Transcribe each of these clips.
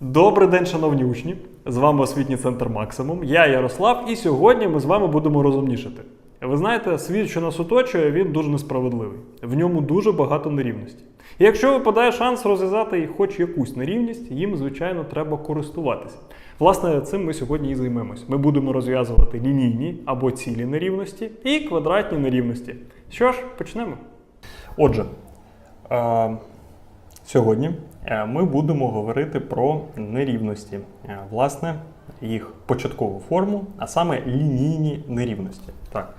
Добрий день, шановні учні! З вами освітній центр Максимум. Я Ярослав, і сьогодні ми з вами будемо розумнішати. Ви знаєте, світ, що нас оточує, він дуже несправедливий. В ньому дуже багато нерівності. І якщо випадає шанс розв'язати хоч якусь нерівність, їм, звичайно, треба користуватися. Власне, цим ми сьогодні і займемось. Ми будемо розв'язувати лінійні або цілі нерівності і квадратні нерівності. Що ж, почнемо. Отже, е, сьогодні ми будемо говорити про нерівності, Е, власне, їх початкову форму, а саме лінійні нерівності. Так.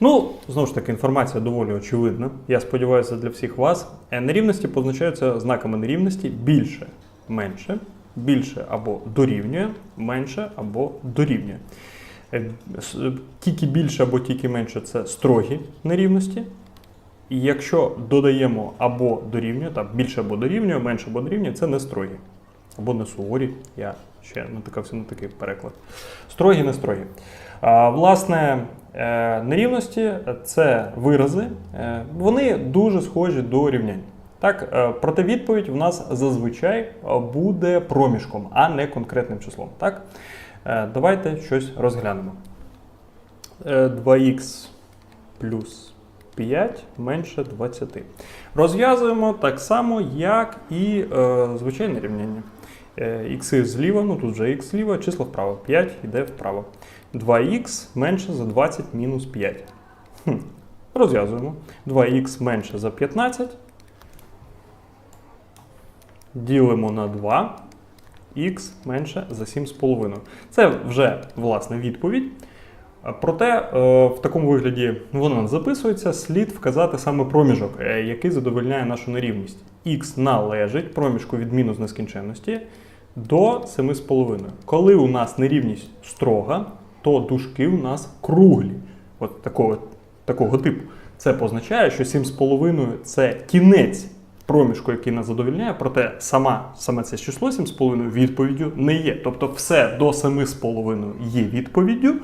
Ну, знову ж таки, інформація доволі очевидна. Я сподіваюся, для всіх вас. Е, Нерівності позначаються знаками нерівності більше, менше, більше або дорівнює, менше або дорівнює. Е, е, Тільки більше або тільки менше це строгі нерівності. І якщо додаємо або дорівнює, там більше або дорівнює, менше або дорівнює, це не строгі. Або не суворі. Я ще натикався на такий переклад. Строгі, не строгі. А, власне, е, нерівності це вирази, е, вони дуже схожі до рівнянь. Так, е, проте відповідь в нас зазвичай буде проміжком, а не конкретним числом. Так? Давайте щось розглянемо. Е, 2х плюс 5 менше 20. Розв'язуємо так само, як і е, звичайне рівняння. Е, ікси зліва, ну тут вже х зліва, число вправо. 5 йде вправо. 2х менше за 20 мінус 5. Хм. Розв'язуємо. 2х менше за 15. Ділимо на 2. Х менше за 7,5. Це вже власне відповідь. Проте е, в такому вигляді воно записується, слід вказати саме проміжок, е, який задовольняє нашу нерівність. Х належить проміжку від мінус нескінченності до 7,5. Коли у нас нерівність строга, то дужки у нас круглі. От такого, такого типу. Це позначає, що 7,5 це кінець проміжку, який нас задовольняє, проте сама, саме це число 7,5 відповіддю не є. Тобто все до 7,5 є відповіддю.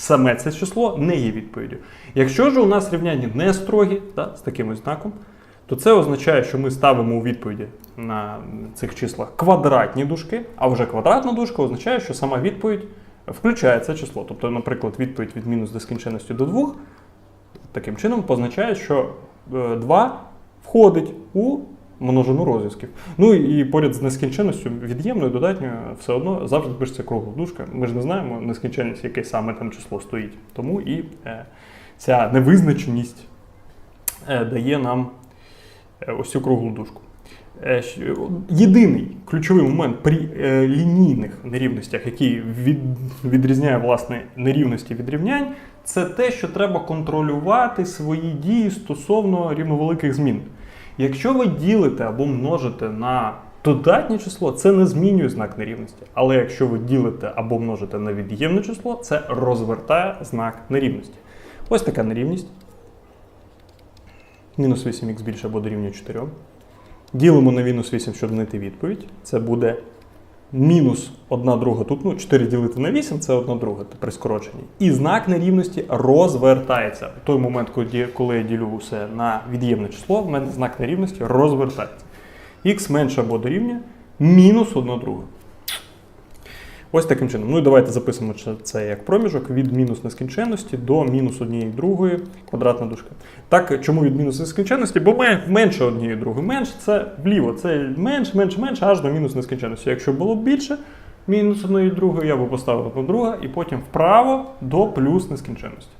Саме це число не є відповіддю. Якщо ж у нас рівняння не строгі, та, з таким ось знаком, то це означає, що ми ставимо у відповіді на цих числах квадратні дужки, а вже квадратна дужка означає, що сама відповідь включає це число. Тобто, наприклад, відповідь від мінус нескінченності до 2 таким чином позначає, що 2 входить у множину розв'язків. Ну і поряд з нескінченністю від'ємною додатньою все одно завжди пишеться кругла дужка. Ми ж не знаємо нескінченність, яке саме там число стоїть. Тому і е, ця невизначеність е, дає нам е, ось цю круглу дужку. Е, Єдиний ключовий момент при е, лінійних нерівностях, який від, відрізняє власне нерівності від рівнянь, це те, що треба контролювати свої дії стосовно рівновеликих змін. Якщо ви ділите або множите на додатнє число, це не змінює знак нерівності. Але якщо ви ділите або множите на від'ємне число, це розвертає знак нерівності. Ось така нерівність. Мінус 8х більше або дорівнює 4. Ділимо на мінус 8, щоб знайти відповідь. Це буде мінус 1 друга. Тут ну, 4 ділити на 8 це 1 друга при скороченні. І знак нерівності розвертається. У той момент, коли я ділю все на від'ємне число, в мене знак нерівності розвертається. Х менше або дорівнює мінус 1 друга. Ось таким чином. Ну і давайте записуємо це- як проміжок від мінус нескінченності до мінус однієї другої квадратна дужка. Так, чому від мінус нескінченності? Бо менше однієї другої. Менше це вліво, це менше, менше, менше, аж до мінус нескінченності. Якщо було б більше мінус одної другої, я би поставив одну друга і потім вправо до плюс нескінченності.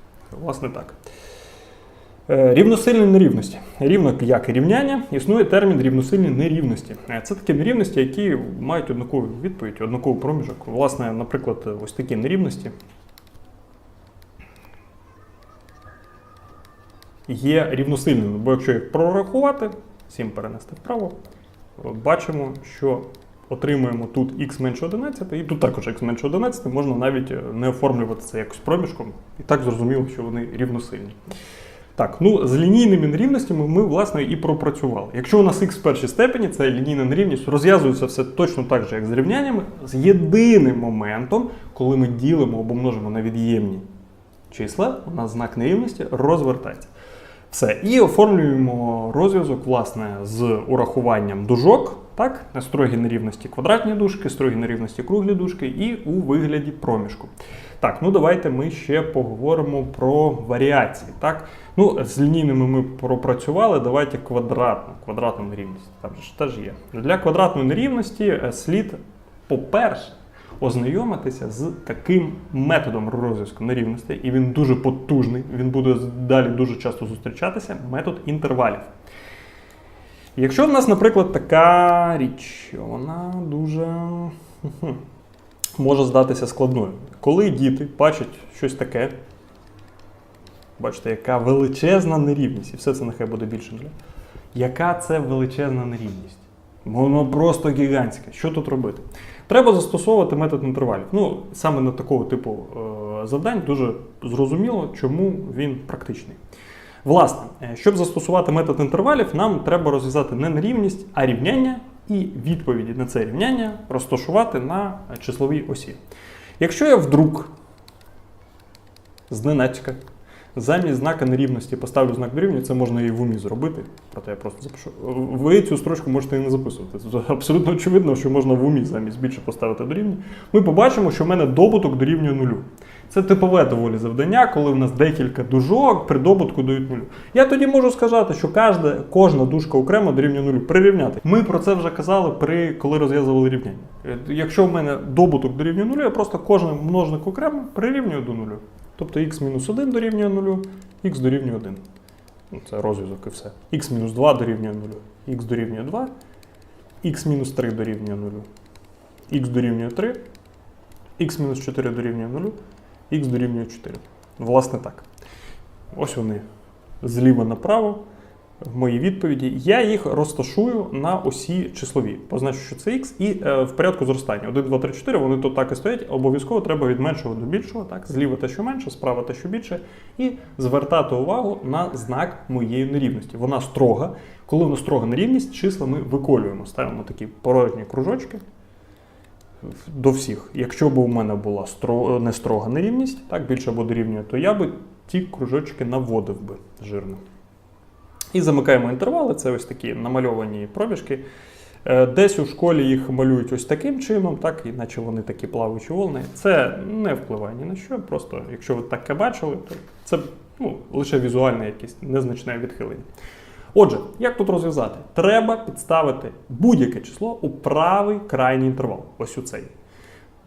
Власне так. Е, Рівносильні нерівності. Рівно як і рівняння, існує термін рівносильні нерівності. Е, Це такі нерівності, які мають однакову відповідь, однаковий проміжок. Власне, наприклад, ось такі нерівності є рівносильними, бо якщо їх прорахувати, 7 перенести вправо, бачимо, що отримуємо тут х менше 11, і тут також х менше 11, можна навіть е, не оформлювати це якось проміжком, і так зрозуміло, що вони рівносильні. Так, ну з лінійними нерівностями ми, власне, і пропрацювали. Якщо у нас х в першій степені, це лінійна нерівність, розв'язується все точно так же, як з рівняннями, з єдиним моментом, коли ми ділимо або множимо на від'ємні числа, у нас знак нерівності розвертається. Все. І оформлюємо розв'язок, власне, з урахуванням дужок, так, строгі нерівності квадратні дужки, строгі нерівності круглі дужки і у вигляді проміжку. Так, ну давайте ми ще поговоримо про варіації. Так? Ну, з лінійними ми пропрацювали, давайте квадратну, квадратну нерівність. Там же теж є. Для квадратної нерівності е, слід, по-перше, ознайомитися з таким методом розв'язку нерівностей, і він дуже потужний, він буде далі дуже часто зустрічатися метод інтервалів. Якщо в нас, наприклад, така річ, вона дуже може здатися складною. Коли діти бачать щось таке, бачите, яка величезна нерівність, і все це нехай буде більше нуля. Яка це величезна нерівність? Воно просто гігантське. Що тут робити? Треба застосовувати метод інтервалів. Ну, саме на такого типу е, завдань дуже зрозуміло, чому він практичний. Власне, е, щоб застосувати метод інтервалів, нам треба розв'язати не нерівність, а рівняння і відповіді на це рівняння розташувати на числовій осі. Якщо я вдруг зненацька замість знака нерівності поставлю знак дорівнює, це можна і в умі зробити, проте я просто запишу. Ви цю строчку можете і не записувати. Це абсолютно очевидно, що можна в умі замість більше поставити дорівнює. Ми побачимо, що в мене добуток дорівнює нулю. Це типове доволі завдання, коли в нас декілька дужок при добутку дають нулю. Я тоді можу сказати, що кожна, кожна дужка окремо дорівнює нулю. Прирівняти. Ми про це вже казали, при, коли розв'язували рівняння. Е, Якщо в мене добуток дорівнює нулю, я просто кожен множник окремо прирівнюю до нулю. Тобто x-1 дорівнює нулю, x дорівнює 1. Ну, Це розв'язок і все. x-2 дорівнює нулю, x дорівнює 2, x-3 дорівнює нулю, x дорівнює 3, x-4 дорівнює нулю, x дорівнює 4. Власне так. Ось вони зліва направо. В моїй відповіді я їх розташую на осі числові. Позначу, що це x, і е, в порядку зростання. 1, 2, 3, 4, вони тут так і стоять. Обов'язково треба від меншого до більшого, так, зліва те, що менше, справа те, що більше, і звертати увагу на знак моєї нерівності. Вона строга. Коли вона строга нерівність, числа ми виколюємо. Ставимо такі порожні кружочки до всіх. Якщо б у мене була не строга нерівність, так, більше або дорівнює, то я би ті кружочки наводив би жирно. І замикаємо інтервали, це ось такі намальовані проміжки. Е, Десь у школі їх малюють ось таким чином, так, іначе вони такі плаваючі волни. Це не впливає ні на що. Просто якщо ви таке бачили, то це ну, лише візуальне якесь незначне відхилення. Отже, як тут розв'язати? Треба підставити будь-яке число у правий крайній інтервал. Ось у цей.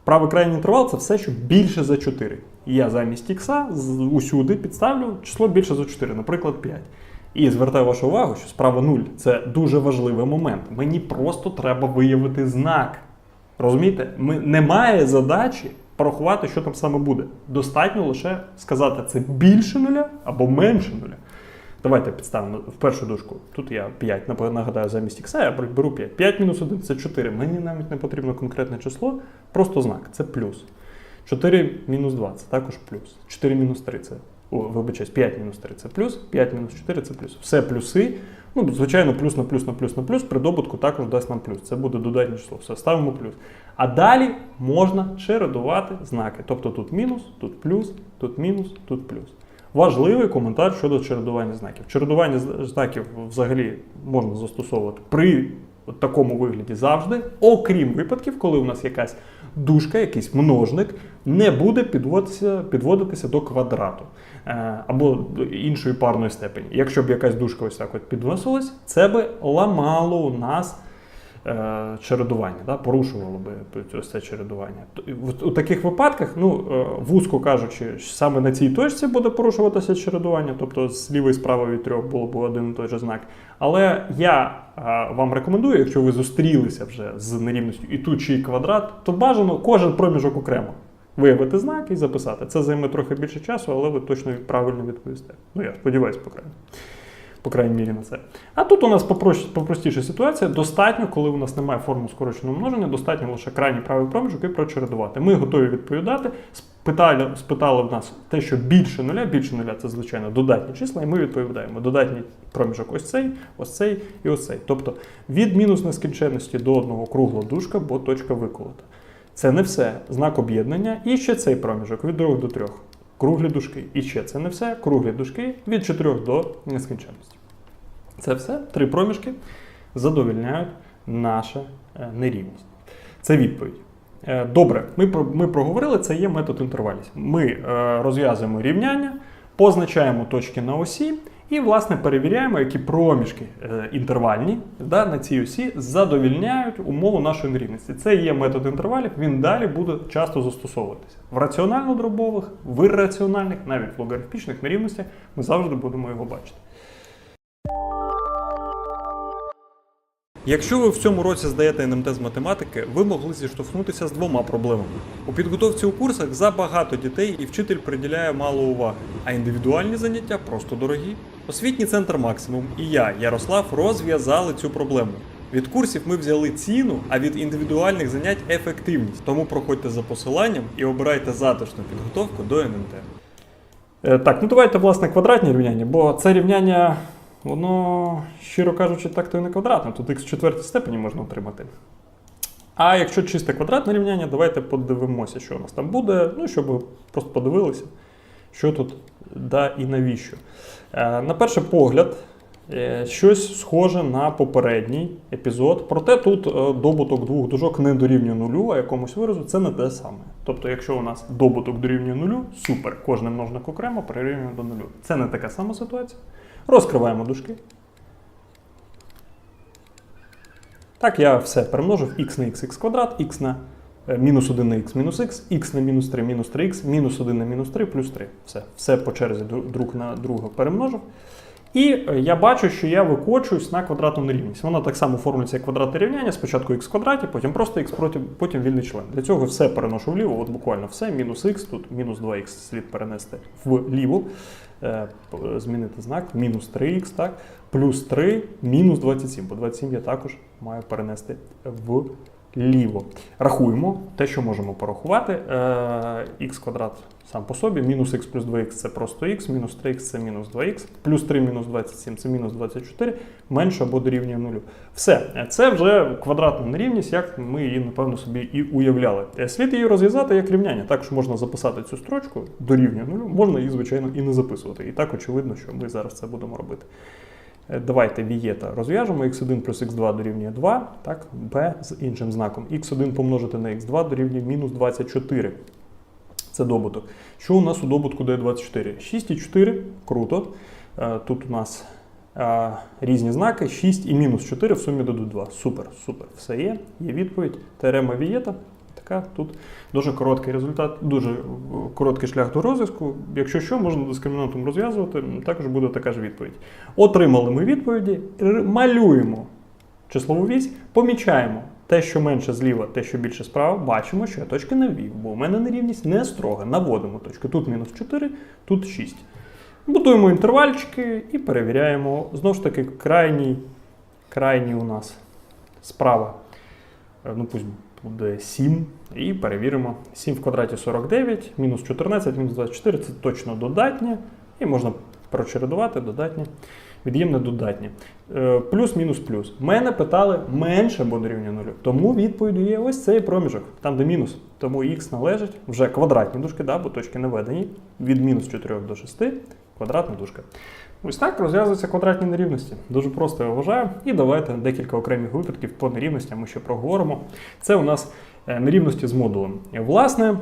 Правий крайній інтервал це все, що більше за 4. І я замість ікса усюди підставлю число більше за 4, наприклад, 5. І звертаю вашу увагу, що справа 0 це дуже важливий момент. Мені просто треба виявити знак. Розумієте? Ми, немає задачі порахувати, що там саме буде. Достатньо лише сказати, це більше нуля або менше нуля. Давайте підставимо в першу дужку. Тут я 5, нагадаю, замість ікса я беру 5. 5 мінус 1 це 4. Мені навіть не потрібно конкретне число, просто знак це плюс. 4 мінус 2 це також плюс. 4 мінус 3 це. О, вибачаюсь, 5 мінус 3 це плюс, 5 мінус 4 це плюс. Все плюси. Ну, звичайно, плюс на плюс на плюс на плюс при добутку також дасть нам плюс. Це буде додатнє число. Все, ставимо плюс. А далі можна чередувати знаки. Тобто тут мінус, тут плюс, тут мінус, тут плюс. Важливий коментар щодо чередування знаків. Чередування знаків взагалі можна застосовувати при такому вигляді завжди, окрім випадків, коли у нас якась дужка, якийсь множник не буде підводитися, підводитися до квадрату е, або іншої парної степені. Якщо б якась дужка ось так от підносилась, це би ламало у нас чередування, да, порушувало би ось це чередування. У таких випадках, ну, е, вузько кажучи, саме на цій точці буде порушуватися чередування, тобто зліва і справа від трьох було б один і той же знак. Але я е, вам рекомендую, якщо ви зустрілися вже з нерівністю і тут чи квадрат, то бажано кожен проміжок окремо. Виявити знак і записати. Це займе трохи більше часу, але ви точно правильно відповісте. Ну, я сподіваюся, по крайній по крайній мірі на це. А тут у нас попростіша ситуація. Достатньо, коли у нас немає форми скороченого множення, достатньо лише крайній правий проміжок і прочередувати. Ми готові відповідати. Спитали, спитали в нас те, що більше нуля, більше нуля це звичайно додатні числа, і ми відповідаємо. Додатній проміжок ось цей, ось цей і ось цей. Тобто від мінус нескінченності до одного кругла дужка, бо точка виколота. Це не все. Знак об'єднання і ще цей проміжок від 2 до 3. Круглі дужки. І ще це не все. Круглі дужки від 4 до нескінченності. Це все три проміжки задовільняють наша е, нерівність. Це відповідь. Е, Добре, ми, ми проговорили, це є метод інтервалів. Ми е, розв'язуємо рівняння, позначаємо точки на осі і, власне, перевіряємо, які проміжки е, інтервальні да, на цій осі задовільняють умову нашої нерівності. Це є метод інтервалів, він далі буде часто застосовуватися. В раціонально-дробових, в ірраціональних, навіть в логарифмічних нерівностях ми завжди будемо його бачити. Якщо ви в цьому році здаєте НМТ з математики, ви могли зіштовхнутися з двома проблемами. У підготовці у курсах забагато дітей і вчитель приділяє мало уваги, а індивідуальні заняття просто дорогі. Освітній центр Максимум і я, Ярослав, розв'язали цю проблему. Від курсів ми взяли ціну, а від індивідуальних занять ефективність. Тому проходьте за посиланням і обирайте затишну підготовку до НМТ. Е, Так, ну давайте, власне, квадратні рівняння, бо це рівняння, воно, щиро кажучи, так то і не квадратне. Тут х в четвертій степені можна отримати. А якщо чисте квадратне рівняння, давайте подивимося, що у нас там буде. Ну, щоб ви просто подивилися, що тут да і навіщо. Е, На перший погляд, е, щось схоже на попередній епізод. Проте тут е, добуток двох дужок не дорівнює нулю, а якомусь виразу це не те саме. Тобто, якщо у нас добуток дорівнює нулю, супер, кожний множник окремо прирівнює до нулю. Це не така сама ситуація. Розкриваємо дужки. Так, я все перемножив x на x, квадрат, x на мінус 1 на x мінус x, x на мінус 3 мінус 3x, мінус 1 на мінус 3 плюс 3. Все, все по черзі друг на друга перемножив. І е, я бачу, що я викочуюсь на квадратну нерівність. Вона так само оформлюється як квадратне рівняння, спочатку х в квадраті, потім просто х, проти- потім вільний член. Для цього все переношу вліво, от буквально все, мінус х, тут мінус 2х слід перенести вліво, е, змінити знак, мінус 3х, так, плюс 3, мінус 27, бо 27 я також маю перенести вліво. Рахуємо те, що можемо порахувати. Е, х квадрат сам по собі, мінус х плюс 2х це просто х, мінус 3х це мінус 2х, плюс 3 мінус 27 це мінус 24, менше або дорівнює нулю. Все, це вже квадратна нерівність, як ми її, напевно, собі і уявляли. Е, Слід її розв'язати як рівняння. Також можна записати цю строчку дорівнює нулю, можна її, звичайно, і не записувати. І так очевидно, що ми зараз це будемо робити. Е, Давайте вієта розв'яжемо. x1 плюс x2 дорівнює 2, так, b з іншим знаком. x1 помножити на x2 дорівнює мінус 24. Це добуток. Що у нас у добутку дає 24? 6 і 4. Круто. Е, Тут у нас е, різні знаки. 6 і мінус 4 в сумі дадуть 2. Супер, супер. Все є. Є відповідь. Теорема Вієта. Така тут дуже короткий результат, дуже е, короткий шлях до розв'язку. Якщо що, можна дискримінантом розв'язувати, також буде така ж відповідь. Отримали ми відповіді, малюємо числову вісь, помічаємо те, що менше зліва, те, що більше справа, бачимо, що я точки не ввів, бо у мене нерівність не строга. Наводимо точки. Тут мінус 4, тут 6. Будуємо інтервальчики і перевіряємо. Знову ж таки, крайній, крайній у нас справа. Е, Ну, пусть буде 7. І перевіримо. 7 в квадраті 49, мінус 14, мінус 24 це точно додатнє. І можна прочередувати додатнє, від'ємне додатнє. Е, Плюс, мінус, плюс. Мене питали менше або дорівнює нулю. Тому відповідь є ось цей проміжок, там де мінус. Тому х належить вже квадратні дужки, да, бо точки не введені. Від мінус 4 до 6 квадратна дужка. Ось так розв'язуються квадратні нерівності. Дуже просто я вважаю. І давайте декілька окремих випадків по нерівностям ми ще проговоримо. Це у нас е, нерівності з модулем. Власне,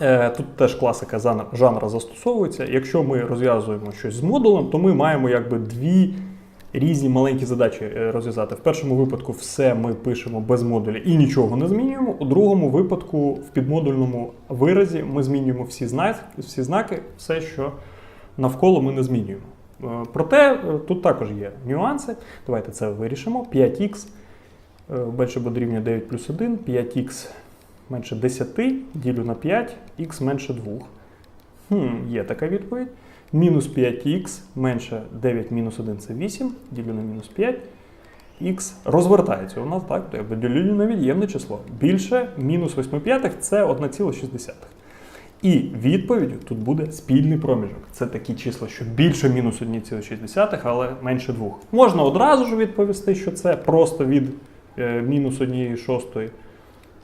е, тут теж класика жанра застосовується. Якщо ми розв'язуємо щось з модулем, то ми маємо якби дві різні маленькі задачі е, розв'язати. В першому випадку все ми пишемо без модуля і нічого не змінюємо. У другому випадку в підмодульному виразі ми змінюємо всі знаки, всі знаки, все, що навколо ми не змінюємо. Е, Проте е, тут також є нюанси. Давайте це вирішимо. 5х е, більше буде рівня 9 плюс 1, 5х менше 10, ділю на 5, х менше 2. Хм, є така відповідь. Мінус 5х менше 9 мінус 1 це 8, ділю на мінус 5. Х розвертається у нас, так? То якби ділю на від'ємне число. Більше мінус 8 п'ятих це 1,6. І відповіддю тут буде спільний проміжок. Це такі числа, що більше мінус 1,6, але менше 2. Можна одразу ж відповісти, що це просто від е, мінус 1 шостої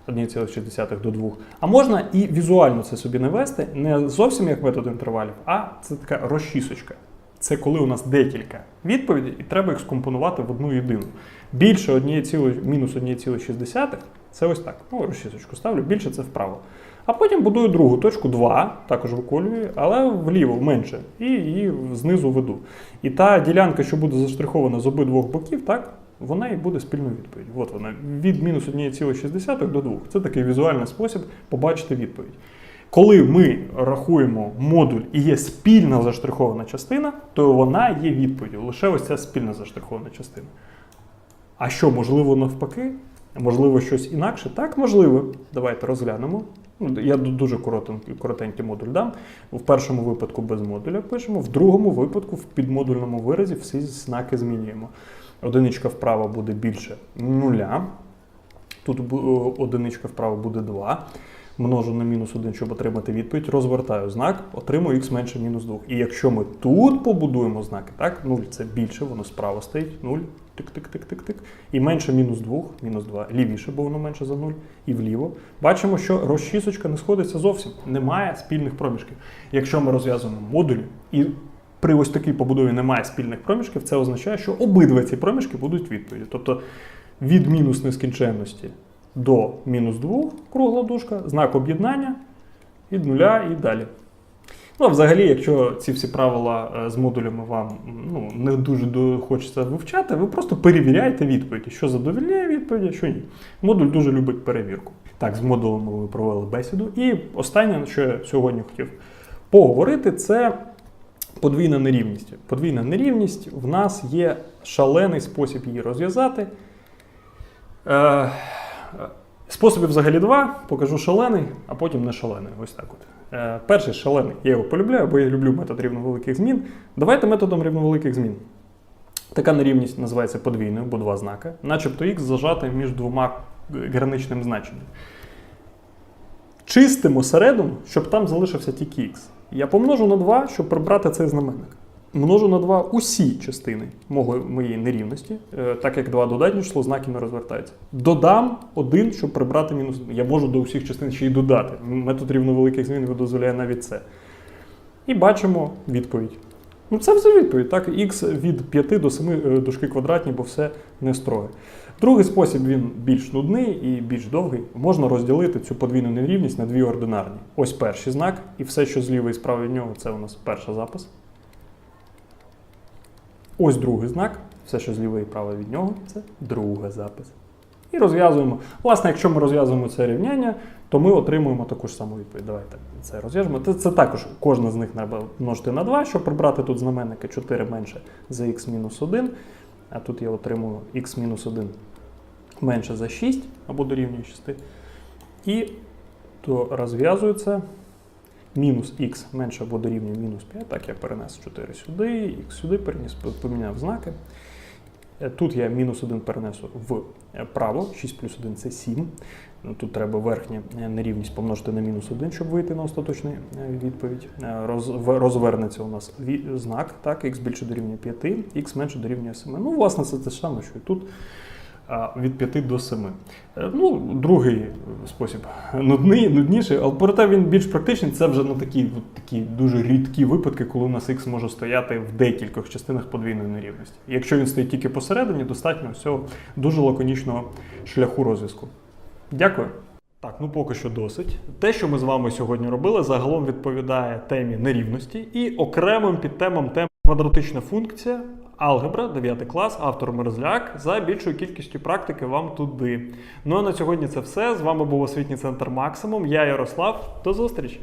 1,6 до 2. А можна і візуально це собі не вести, не зовсім як метод інтервалів, а це така розчісочка. Це коли у нас декілька відповідей, і треба їх скомпонувати в одну єдину. Більше 1, мінус 1,6 це ось так. Ну, розчісочку ставлю, більше це вправо. А потім будую другу точку 2, також виколюю, але вліво менше. І її знизу веду. І та ділянка, що буде заштрихована з обидвох боків, так, вона і буде спільною відповідь. От вона від мінус 1,6 до 2. Це такий візуальний спосіб побачити відповідь. Коли ми рахуємо модуль і є спільна заштрихована частина, то вона є відповіддю. Лише ось ця спільна заштрихована частина. А що, можливо, навпаки? Можливо, щось інакше? Так, можливо. Давайте розглянемо. Я дуже коротенький, коротенький модуль дам. В першому випадку без модуля пишемо, в другому випадку в підмодульному виразі всі знаки змінюємо. Одиничка вправо буде більше нуля. Тут одиничка вправо буде 2. Множу на мінус 1, щоб отримати відповідь. Розвертаю знак, отримую х менше мінус 2. І якщо ми тут побудуємо знаки, так, 0 це більше, воно справа стоїть, 0, тик-тик-тик-тик-тик. І менше мінус 2, мінус 2, лівіше, бо воно менше за 0, і вліво. Бачимо, що розчісочка не сходиться зовсім. Немає спільних проміжків. Якщо ми розв'язуємо модулі і при ось такій побудові немає спільних проміжків, це означає, що обидва ці проміжки будуть відповіді. Тобто від мінус нескінченності до мінус 2 кругла дужка, знак об'єднання від нуля і далі. Ну, а взагалі, якщо ці всі правила е, з модулями вам ну, не дуже хочеться вивчати, ви просто перевіряєте відповіді, що задовільняє відповіді, що ні. Модуль дуже любить перевірку. Так, з модулем ми провели бесіду. І останнє, що я сьогодні хотів поговорити, це подвійна нерівність. Подвійна нерівність в нас є шалений спосіб її розв'язати. Е, Способів взагалі два. Покажу шалений, а потім не шалений. Ось так от. Е, перший шалений. Я його полюбляю, бо я люблю метод рівновеликих змін. Давайте методом рівновеликих змін. Така нерівність називається подвійною, бо два знака. Начебто х зажати між двома граничним значенням. Чистимо середину, щоб там залишився тільки х. Я помножу на 2, щоб прибрати цей знаменник. Множу на 2 усі частини моєї нерівності, е, так як 2 додатні число, знаки не розвертаються. Додам 1, щоб прибрати мінус 1. Я можу до усіх частин ще й додати. Метод рівновеликих змін дозволяє навіть це. І бачимо відповідь. Ну, це все відповідь. Так, х від 5 до 7 е, дужки квадратні, бо все не строє. Другий спосіб він більш нудний і більш довгий. Можна розділити цю подвійну нерівність на дві ординарні. Ось перший знак, і все, що зліва і справа від нього, це у нас перший запис. Ось другий знак, все, що зліва і право від нього, це другий запис. І розв'язуємо. Власне, якщо ми розв'язуємо це рівняння, то ми отримуємо таку ж саму відповідь. Давайте це розв'яжемо. Це, це також кожна з них треба множити на 2, щоб прибрати тут знаменники 4 менше за х мінус 1. А тут я отримую х мінус 1 менше за 6 або дорівнює 6. І то розв'язується мінус х менше або дорівнює мінус 5. Так, я перенес 4 сюди, х сюди переніс, поміняв знаки. Е, Тут я мінус 1 перенесу вправо, 6 плюс 1 це 7. Ну, Тут треба верхню е, нерівність помножити на мінус 1, щоб вийти на остаточну е, відповідь. Е, Роз, розвернеться у нас знак, так, х більше дорівнює 5, х менше дорівнює 7. Ну, власне, це те саме, що і тут від 5 до 7. Е, Ну, другий спосіб нудний, нудніший, але проте він більш практичний. Це вже ну, такі, такі дуже рідкі випадки, коли у нас х може стояти в декількох частинах подвійної нерівності. Якщо він стоїть тільки посередині, достатньо всього дуже лаконічного шляху розв'язку. Дякую. Так, ну поки що досить. Те, що ми з вами сьогодні робили, загалом відповідає темі нерівності і окремим підтемам тем квадратична функція, Алгебра, 9 клас, автор Мерзляк. За більшою кількістю практики вам туди. Ну а на сьогодні це все. З вами був освітній центр Максимум. Я Ярослав. До зустрічі!